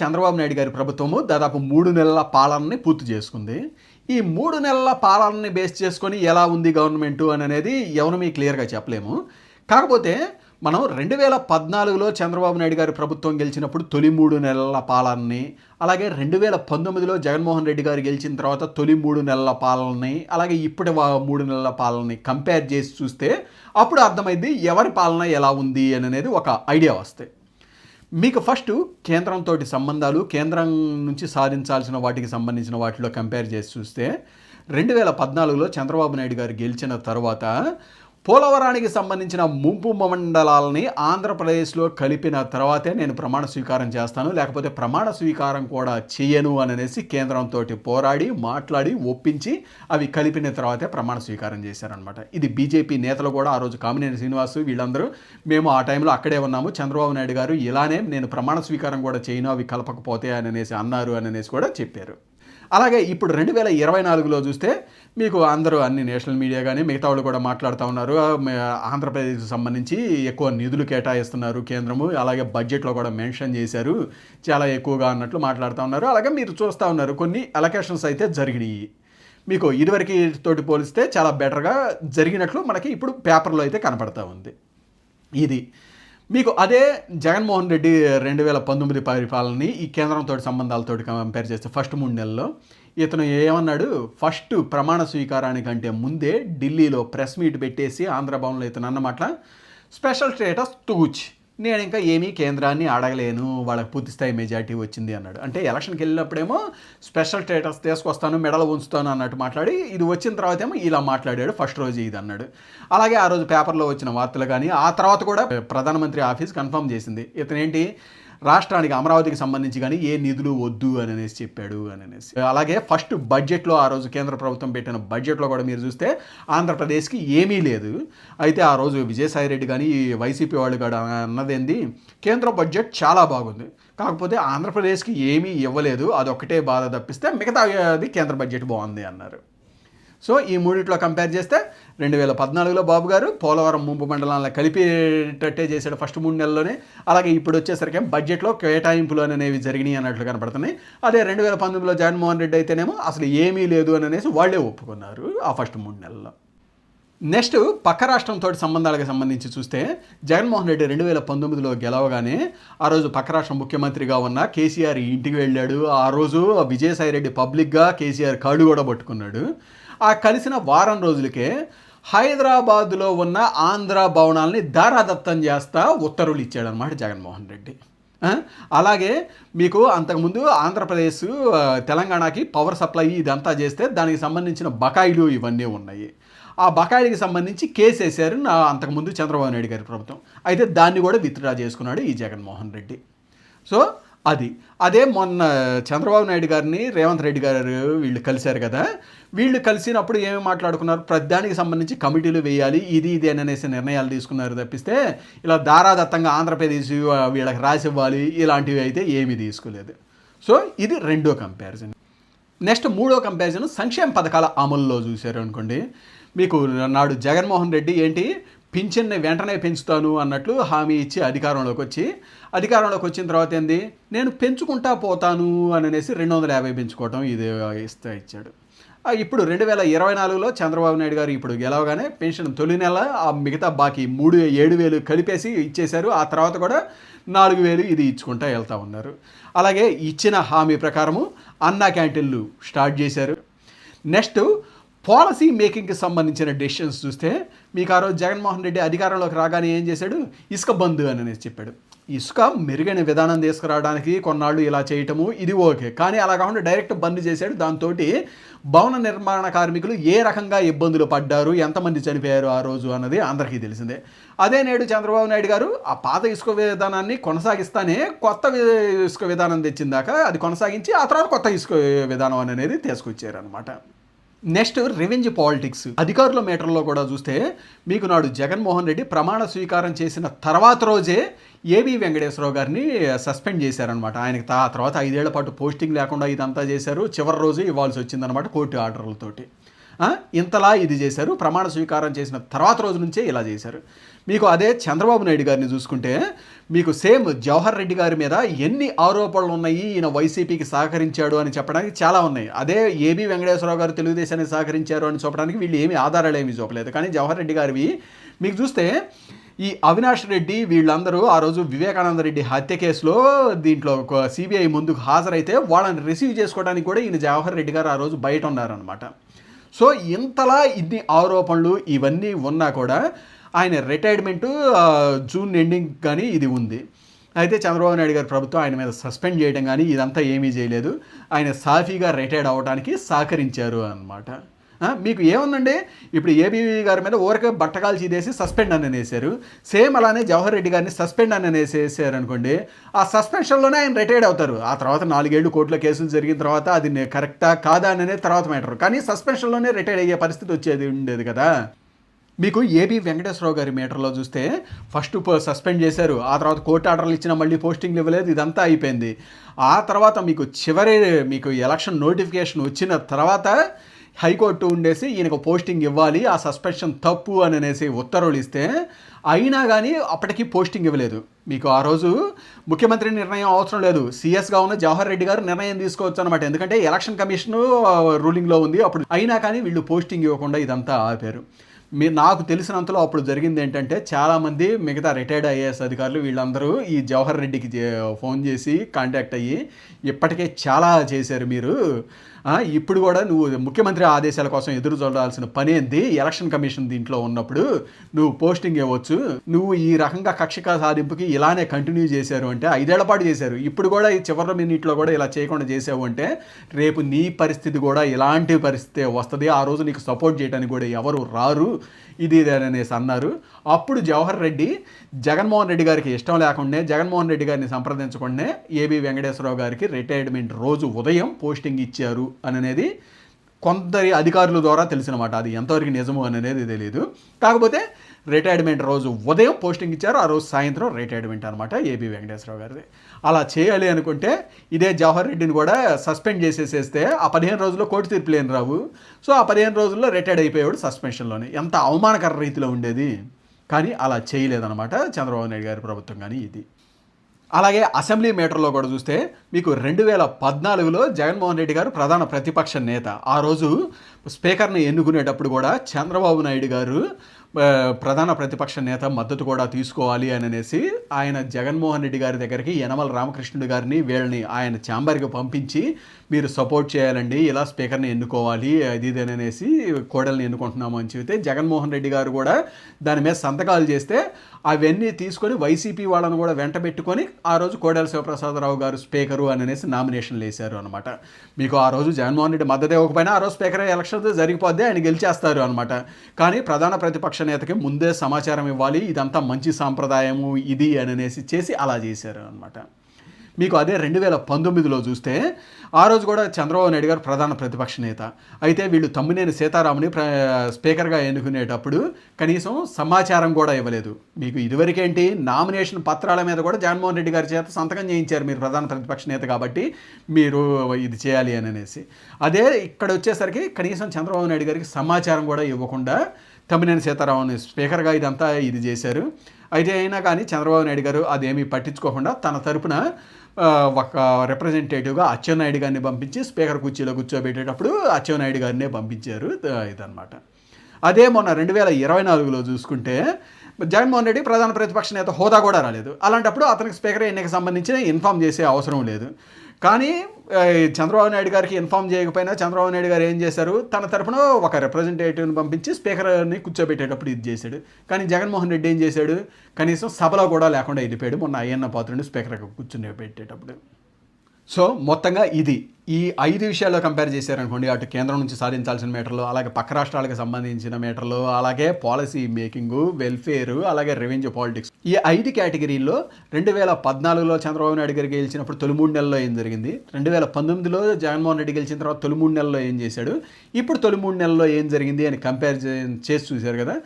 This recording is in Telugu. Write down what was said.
చంద్రబాబు నాయుడు గారి ప్రభుత్వము దాదాపు మూడు నెలల పాలనని పూర్తి చేసుకుంది. ఈ మూడు నెలల పాలనని బేస్ చేసుకొని ఎలా ఉంది గవర్నమెంట్ అని అనేది ఎవరు మీ క్లియర్గా చెప్పలేము. కాకపోతే మనం రెండు వేల పద్నాలుగులో చంద్రబాబు నాయుడు గారి ప్రభుత్వం గెలిచినప్పుడు తొలి మూడు నెలల పాలనని అలాగే రెండు వేల పంతొమ్మిదిలో జగన్మోహన్ రెడ్డి గారు గెలిచిన తర్వాత తొలి మూడు నెలల పాలనని అలాగే ఇప్పటి మూడు నెలల పాలనని కంపేర్ చేసి చూస్తే అప్పుడు అర్థమైంది ఎవరి పాలన ఎలా ఉంది అని అనేది ఒక ఐడియా వస్తాయి మీకు ఫస్ట్ కేంద్రంతో సంబంధాలు కేంద్రం నుంచి సాధించాల్సిన వాటికి సంబంధించిన వాటిలో కంపేర్ చేసి చూస్తే రెండు వేల పద్నాలుగులో చంద్రబాబు నాయుడు గారు గెలిచిన తర్వాత పోలవరానికి సంబంధించిన ముంపు మండలాలని ఆంధ్రప్రదేశ్లో కలిపిన తర్వాతే నేను ప్రమాణ స్వీకారం చేస్తాను. లేకపోతే ప్రమాణ స్వీకారం కూడా చేయను అని అనేసి కేంద్రంతో పోరాడి మాట్లాడి ఒప్పించి అవి కలిపిన తర్వాతే ప్రమాణ స్వీకారం చేశారనమాట ఇది బీజేపీ నేతలు కూడా ఆ రోజు కామినేని శ్రీనివాసు వీళ్ళందరూ మేము ఆ టైంలో అక్కడే ఉన్నాము. చంద్రబాబు నాయుడు గారు ఇలానే నేను ప్రమాణ స్వీకారం కూడా చేయను అవి కలపకపోతే అని అనేసి అన్నారు అని అనేసి కూడా చెప్పారు. అలాగే ఇప్పుడు రెండు వేల ఇరవై నాలుగులో చూస్తే మీకు అందరూ అన్ని నేషనల్ మీడియా కానీ మిగతా వాళ్ళు కూడా మాట్లాడుతూ ఉన్నారు. ఆ, ఆంధ్రప్రదేశ్కి సంబంధించి ఎక్కువ నిధులు కేటాయిస్తున్నారు కేంద్రము. అలాగే బడ్జెట్లో కూడా మెన్షన్ చేశారు. చాలా ఎక్కువగా అన్నట్లు మాట్లాడుతూ ఉన్నారు. అలాగే మీరు చూస్తూ ఉన్నారు కొన్ని అలొకేషన్స్ అయితే జరిగినాయి. మీకు ఇదివరకు తోటి పోలిస్తే చాలా బెటర్గా జరిగినట్లు మనకి ఇప్పుడు పేపర్లో అయితే కనపడతా ఉంది. ఇది. మీకు అదే జగన్మోహన్ రెడ్డి రెండు వేల పంతొమ్మిది పరిపాలనని ఈ కేంద్రంతో సంబంధాలతో కంపేర్ చేస్తే ఫస్ట్ మూడు నెలల్లో ఇతను ఏమన్నాడు? ఫస్ట్ ప్రమాణ స్వీకారానికంటే ముందే ఢిల్లీలో ప్రెస్ మీట్ పెట్టేసి ఆంధ్రభవన్లో ఇతను అన్నమాట. స్పెషల్ స్టేటస్ తూచ్. నేను ఇంకా ఏమీ కేంద్రాన్ని అడగలేను వాళ్ళకి పూర్తి స్థాయి మెజార్టీ వచ్చింది అన్నాడు. అంటే ఎలక్షన్కి వెళ్ళినప్పుడేమో స్పెషల్ స్టేటస్ తీసుకొస్తాను మెడల్ ఉంచుతాను అన్నట్టు మాట్లాడి ఇది వచ్చిన తర్వాత ఏమో ఇలా మాట్లాడాడు ఫస్ట్ రోజు ఇది అన్నాడు. అలాగే ఆ రోజు పేపర్లో వచ్చిన వార్తలు కానీ ఆ తర్వాత కూడా ప్రధానమంత్రి ఆఫీస్ కన్ఫర్మ్ చేసింది. ఇతనేంటి? రాష్ట్రానికి అమరావతికి సంబంధించి కానీ ఏ నిధులు వద్దు అని అనేసి చెప్పాడు అని అనేసి. అలాగే ఫస్ట్ బడ్జెట్లో ఆ రోజు కేంద్ర ప్రభుత్వం పెట్టిన బడ్జెట్లో కూడా మీరు చూస్తే ఆంధ్రప్రదేశ్కి ఏమీ లేదు. అయితే ఆ రోజు విజయసాయి రెడ్డి కానీ వైసీపీ వాళ్ళు కూడా అన్నదేంది? కేంద్ర బడ్జెట్ చాలా బాగుంది. కాకపోతే ఆంధ్రప్రదేశ్కి ఏమీ ఇవ్వలేదు. అదొక్కటే బాధ తప్పిస్తే మిగతా అది కేంద్ర బడ్జెట్ బాగుంది అన్నారు. సో ఈ మూడిట్లో కంపేర్ చేస్తే రెండు వేల పద్నాలుగులో బాబు గారు పోలవరం ముంపు మండలాలను కలిపేటట్టే చేశాడు ఫస్ట్ మూడు నెలల్లోనే. అలాగే ఇప్పుడు వచ్చేసరికి బడ్జెట్లో కేటాయింపులు అనేవి జరిగినాయి అన్నట్లు కనపడుతున్నాయి. అదే రెండు వేల పంతొమ్మిదిలో జగన్మోహన్ రెడ్డి అయితేనేమో అసలు ఏమీ లేదు అని అనేసి వాళ్ళే ఒప్పుకున్నారు ఆ ఫస్ట్ మూడు నెలల్లో. నెక్స్ట్ పక్క రాష్ట్రంతో సంబంధాలకు సంబంధించి చూస్తే జగన్మోహన్ రెడ్డి రెండు వేల పంతొమ్మిదిలో గెలవగానే ఆ రోజు పక్క రాష్ట్రం ముఖ్యమంత్రిగా ఉన్న కేసీఆర్ ఇంటికి వెళ్ళాడు. ఆ రోజు విజయసాయి రెడ్డి పబ్లిక్గా కేసీఆర్ కాళ్ళు కూడా పట్టుకున్నాడు. ఆ కలిసిన వారం రోజులకే హైదరాబాద్లో ఉన్న ఆంధ్ర భవనాల్ని దారాదత్తం చేస్తా ఉత్తర్వులు ఇచ్చాడనమాట జగన్మోహన్ రెడ్డి. అలాగే మీకు అంతకుముందు ఆంధ్రప్రదేశ్ తెలంగాణకి పవర్ సప్లై ఇదంతా చేస్తే దానికి సంబంధించిన బకాయిలు ఇవన్నీ ఉన్నాయి. ఆ బకాయిలకి సంబంధించి కేసు వేశారు నా అంతకుముందు చంద్రబాబు నాయుడు గారి ప్రభుత్వం. అయితే దాన్ని కూడా విత్డ్రా చేసుకున్నాడు ఈ జగన్మోహన్ రెడ్డి. సో అది. అదే మొన్న చంద్రబాబు నాయుడు గారిని రేవంత్ రెడ్డి గారు వీళ్ళు కలిశారు కదా. వీళ్ళు కలిసినప్పుడు ఏమి మాట్లాడుకున్నారు? ప్రతిదానికి సంబంధించి కమిటీలు వేయాలి ఇది ఇది అని అనేసి నిర్ణయాలు తీసుకున్నారు తప్పిస్తే ఇలా దారాదత్తంగా ఆంధ్రప్రదేశ్ వీళ్ళకి రాసి ఇవ్వాలి ఇలాంటివి అయితే ఏమీ తీసుకోలేదు. సో ఇది రెండో కంపారిజన్ నెక్స్ట్ మూడో కంపారిజన్ సంక్షేమ పథకాల అమలులో చూశారు అనుకోండి. మీకు నాడు జగన్మోహన్ రెడ్డి ఏంటి? పింఛన్ని వెంటనే పెంచుతాను అన్నట్లు హామీ ఇచ్చి అధికారంలోకి వచ్చి అధికారంలోకి వచ్చిన తర్వాత ఏంది? నేను పెంచుకుంటా పోతాను అని అనేసి రెండు వందల యాభై పెంచుకోవటం ఇది ఇస్తా ఇచ్చాడు. ఇప్పుడు రెండు వేల ఇరవై నాలుగులో చంద్రబాబు నాయుడు గారు ఇప్పుడు గెలవగానే పెన్షన్ తొలి నెల ఆ మిగతా బాకీ మూడు ఏడు వేలు కలిపేసి ఇచ్చేశారు. ఆ తర్వాత కూడా నాలుగు వేలు ఇది ఇచ్చుకుంటా వెళ్తూ ఉన్నారు. అలాగే ఇచ్చిన హామీ ప్రకారము అన్నా క్యాంటీన్లు స్టార్ట్ చేశారు. నెక్స్ట్ పాలసీ మేకింగ్కి సంబంధించిన డెసిషన్స్ చూస్తే మీకు ఆ రోజు జగన్మోహన్ రెడ్డి అధికారంలోకి రాగానే ఏం చేశాడు? ఇసుక బంద్ అని అనేసి చెప్పాడు. ఇసుక మెరుగైన విధానం తీసుకురావడానికి కొన్నాళ్ళు ఇలా చేయటము ఇది ఓకే. కానీ అలా కాకుండా డైరెక్ట్ బంద్ చేశాడు. దాంతో భవన నిర్మాణ కార్మికులు ఏ రకంగా ఇబ్బందులు పడ్డారు? ఎంతమంది చనిపోయారు ఆ రోజు అన్నది అందరికీ తెలిసిందే. అదే నేడు చంద్రబాబు నాయుడు గారు ఆ పాత ఇసుక విధానాన్ని కొనసాగిస్తానే కొత్త ఇసుక విధానం తెచ్చిందాక అది కొనసాగించి ఆ తర్వాత కొత్త ఇసుక విధానం అనేది తీసుకొచ్చారు అనమాట నెక్స్ట్ రివెంజ్ పాలిటిక్స్. అధికారుల మేటర్లో కూడా చూస్తే మీకు నాడు జగన్మోహన్ రెడ్డి ప్రమాణ స్వీకారం చేసిన తర్వాత రోజే ఏబి వెంకటేశ్వరరావు గారిని సస్పెండ్ చేశారనమాట ఆయనకి తర్వాత ఐదేళ్ళ పాటు పోస్టింగ్ లేకుండా ఇదంతా చేశారు. చివరి రోజు ఇవ్వాల్సి వచ్చిందనమాట కోర్టు ఆర్డర్లతోటి. ఇంతలా ఇది చేశారు ప్రమాణ స్వీకారం చేసిన తర్వాత రోజు నుంచే ఇలా చేశారు. మీకు అదే చంద్రబాబు నాయుడు గారిని చూసుకుంటే మీకు సేమ్ జవహర్ రెడ్డి గారి మీద ఎన్ని ఆరోపణలు ఉన్నాయి ఈయన వైసీపీకి సహకరించాడు అని చెప్పడానికి చాలా ఉన్నాయి. అదే ఏబి వెంకటేశ్వరరావు గారు తెలుగుదేశానికి సహకరించారు అని చెప్పడానికి వీళ్ళు ఏమి ఆధారాలు ఏమీ చూపలేదు. కానీ జవహర్ రెడ్డి గారివి మీకు చూస్తే ఈ అవినాష్ రెడ్డి వీళ్ళందరూ ఆ రోజు వివేకానంద రెడ్డి హత్య కేసులో దీంట్లో సిబిఐ ముందుకు హాజరైతే వాళ్ళని రిసీవ్ చేసుకోవడానికి కూడా ఈయన జవహర్ రెడ్డి గారు ఆ రోజు బయట ఉన్నారనమాట సో ఇంతలా ఇన్ని ఆరోపణలు ఇవన్నీ ఉన్నా కూడా ఆయన రిటైర్మెంటు జూన్ ఎండింగ్ కానీ ఇది ఉంది. అయితే చంద్రబాబు నాయుడు గారి ప్రభుత్వం ఆయన మీద సస్పెండ్ చేయడం కానీ ఇదంతా ఏమీ చేయలేదు. ఆయన సాఫీగా రిటైర్డ్ అవ్వడానికి సహకరించారు అనమాట మీకు ఏముందండి? ఇప్పుడు ఏబీవీ గారి మీద ఊరకే బట్టకాలు చీదేసి సస్పెండ్ అని అనేసారు సేమ్ అలానే జవహర్ రెడ్డి గారిని సస్పెండ్ అని అనేసేసారు అనుకోండి ఆ సస్పెన్షన్లోనే ఆయన రిటైర్డ్ అవుతారు. ఆ తర్వాత నాలుగేళ్ళు కోర్టులో కేసులు జరిగిన తర్వాత అది కరెక్టా కాదా అనేది తర్వాత మ్యాటర్. కానీ సస్పెన్షన్లోనే రిటైర్డ్ అయ్యే పరిస్థితి వచ్చేది ఉండేది కదా. మీకు ఏబీ వెంకటేశ్వరరావు గారి మీటర్లో చూస్తే ఫస్ట్ సస్పెండ్ చేశారు. ఆ తర్వాత కోర్టు ఆర్డర్లు ఇచ్చిన మళ్ళీ పోస్టింగ్ ఇవ్వలేదు. ఇదంతా అయిపోయింది. ఆ తర్వాత మీకు చివరి మీకు ఎలక్షన్ నోటిఫికేషన్ వచ్చిన తర్వాత హైకోర్టు ఉండేసి ఈయనకు పోస్టింగ్ ఇవ్వాలి ఆ సస్పెన్షన్ తప్పు అని అనేసి ఉత్తర్వులు ఇస్తే అయినా కానీ అప్పటికి పోస్టింగ్ ఇవ్వలేదు. మీకు ఆ రోజు ముఖ్యమంత్రి నిర్ణయం అవసరం లేదు. సీఎస్గా ఉన్న జవహర్ రెడ్డి గారు నిర్ణయం తీసుకోవచ్చు అనమాట ఎందుకంటే ఎలక్షన్ కమిషన్ రూలింగ్లో ఉంది. అప్పుడు అయినా కానీ వీళ్ళు పోస్టింగ్ ఇవ్వకుండా ఇదంతా ఆపారు. మీ నాకు తెలిసినంతలో అప్పుడు జరిగింది ఏంటంటే చాలామంది మిగతా రిటైర్డ్ ఐఏఎస్ అధికారులు వీళ్ళందరూ ఈ జవహర్ రెడ్డికి ఫోన్ చేసి కాంటాక్ట్ అయ్యి ఇప్పటికే చాలా చేశారు మీరు. ఇప్పుడు కూడా నువ్వు ముఖ్యమంత్రి ఆదేశాల కోసం ఎదురు చూడాల్సిన పని ఏంది? ఎలక్షన్ కమిషన్ దీంట్లో ఉన్నప్పుడు నువ్వు పోస్టింగ్ ఇవ్వచ్చు. నువ్వు ఈ రకంగా కక్షికా సాధింపుకి ఇలానే కంటిన్యూ చేశారు అంటే ఐదేళ్ళ పాటు చేశారు. ఇప్పుడు కూడా ఈ చివరి మినిట్లో కూడా ఇలా చేయకుండా చేసావు అంటే రేపు నీ పరిస్థితి కూడా ఇలాంటి పరిస్థితి వస్తుంది. ఆ రోజు నీకు సపోర్ట్ చేయడానికి కూడా ఎవరు రారు. ఇది అనేసి అన్నారు. అప్పుడు జవహర్ రెడ్డి జగన్మోహన్ రెడ్డి గారికి ఇష్టం లేకుండా జగన్మోహన్ రెడ్డి గారిని సంప్రదించకుండానే ఏబి వెంకటేశ్వరరావు గారికి రిటైర్మెంట్ రోజు ఉదయం పోస్టింగ్ ఇచ్చారు. అని అనేది కొందరి అధికారుల ద్వారా తెలిసినమాట. అది ఎంతవరకు నిజము అనేది తెలియదు కాకపోతే రిటైర్మెంట్ రోజు ఉదయం పోస్టింగ్ ఇచ్చారు. ఆ రోజు సాయంత్రం రిటైర్మెంట్ అనమాట ఏబి వెంకటేశ్వరరావు గారిది. అలా చేయాలి అనుకుంటే ఇదే జవహర్ రెడ్డిని కూడా సస్పెండ్ చేసేసేస్తే ఆ పదిహేను రోజుల్లో కోర్టు తీర్పులు ఏం రావు. సో ఆ పదిహేను రోజుల్లో రిటైర్డ్ అయిపోయాడు సస్పెన్షన్లోనే. ఎంత అవమానకర రీతిలో ఉండేది. కానీ అలా చేయలేదన్నమాట చంద్రబాబు నాయుడు గారి ప్రభుత్వం కానీ ఇది. అలాగే అసెంబ్లీ మీటర్లో కూడా చూస్తే మీకు రెండు వేల పద్నాలుగులో జగన్మోహన్ రెడ్డి గారు ప్రధాన ప్రతిపక్ష నేత. ఆ రోజు స్పీకర్ని ఎన్నుకునేటప్పుడు కూడా చంద్రబాబు నాయుడు గారు ప్రధాన ప్రతిపక్ష నేత మద్దతు కూడా తీసుకోవాలి అని అనేసి ఆయన జగన్మోహన్ రెడ్డి గారి దగ్గరికి యనమల రామకృష్ణుడు గారిని వీళ్ళని ఆయన ఛాంబర్కి పంపించి మీరు సపోర్ట్ చేయాలండి ఇలా స్పీకర్ని ఎన్నుకోవాలి అది ఇది అని అనేసి కోడల్ని ఎన్నుకుంటున్నాము అని చెబితే జగన్మోహన్ రెడ్డి గారు కూడా దాని మీద సంతకాలు చేస్తే అవన్నీ తీసుకొని వైసీపీ వాళ్ళని కూడా వెంట పెట్టుకొని ఆ రోజు కోడెల శివప్రసాదరావు గారు స్పీకరు అని అనేసి నామినేషన్లు వేశారు అనమాట మీకు ఆ రోజు జగన్మోహన్ రెడ్డి మద్దతు ఇవ్వకపోయినా ఆ రోజు స్పీకర్ ఎలక్షన్ జరిగిపోద్ది ఆయన గెలిచేస్తారు అనమాట కానీ ప్రధాన ప్రతిపక్ష నేతకి ముందే సమాచారం ఇవ్వాలి ఇదంతా మంచి సాంప్రదాయము ఇది అని అనేసి చేసి అలా చేశారు అనమాట మీకు అదే రెండు వేల పంతొమ్మిదిలో చూస్తే ఆ రోజు కూడా చంద్రబాబు నాయుడు గారు ప్రధాన ప్రతిపక్ష నేత. అయితే వీళ్ళు తమ్మినేని సీతారాముని ప్ర స్పీకర్గా ఎన్నుకునేటప్పుడు కనీసం సమాచారం కూడా ఇవ్వలేదు. మీకు ఇదివరకేంటి నామినేషన్ పత్రాల మీద కూడా జగన్మోహన్ రెడ్డి గారి చేత సంతకం చేయించారు మీరు ప్రధాన ప్రతిపక్ష నేత కాబట్టి మీరు ఇది చేయాలి అని అనేసి. అదే ఇక్కడ వచ్చేసరికి కనీసం చంద్రబాబు నాయుడు గారికి సమాచారం కూడా ఇవ్వకుండా తమ్మినేని సీతారామన్ స్పీకర్గా ఇదంతా ఇది చేశారు. అయితే అయినా కానీ చంద్రబాబు నాయుడు గారు అదేమీ పట్టించుకోకుండా తన తరపున ఒక రిప్రజెంటేటివ్గా అచ్చెన్నాయుడు గారిని పంపించి స్పీకర్ కుర్చీలో కూర్చోబెట్టేటప్పుడు అచ్చెన్నాయుడు గారినే పంపించారు ద- ఇదన్నమాట. అదే మొన్న రెండు వేల ఇరవై నాలుగులో చూసుకుంటే జగన్మోహన్ రెడ్డి ప్రధాన ప్రతిపక్ష నేత హోదా కూడా రాలేదు. అలాంటప్పుడు అతనికి స్పీకర్ ఎన్నిక సంబంధించిన ఇన్ఫామ్ చేసే అవసరం లేదు. కానీ చంద్రబాబు నాయుడు గారికి ఇన్ఫామ్ చేయకపోయినా చంద్రబాబు నాయుడు గారు ఏం చేశారు? తన తరపున ఒక రిప్రజెంటేటివ్ని పంపించి స్పీకర్ని కూర్చోబెట్టేటప్పుడు ఇది చేశాడు. కానీ జగన్మోహన్ రెడ్డి ఏం చేశాడు? కనీసం సభలో కూడా లేకుండా వెళ్ళిపోయాడు. మొన్న అయ్యన్న పాత్రుని స్పీకర్ కూర్చుని పెట్టేటప్పుడు. సో మొత్తంగా ఇది. ఈ ఐదు విషయాల్లో కంపేర్ చేశారనుకోండి అటు కేంద్రం నుంచి సాధించాల్సిన మీటర్లు అలాగే పక్క రాష్ట్రాలకు సంబంధించిన మీటర్లు అలాగే పాలసీ మేకింగ్ వెల్ఫేర్ అలాగే రెవెన్యూ పాలిటిక్స్ ఈ ఐదు కేటగిరీల్లో రెండు వేల పద్నాలుగులో చంద్రబాబు నాయుడు గారు గెలిచినప్పుడు తొలి మూడు నెలల్లో ఏం జరిగింది? రెండు వేల పంతొమ్మిదిలో జగన్మోహన్ రెడ్డి గెలిచిన తర్వాత తొలి మూడు నెలల్లో ఏం చేశాడు? ఇప్పుడు తొలి మూడు నెలల్లో ఏం జరిగింది అని కంపేర్ చేసి చూశారు కదా.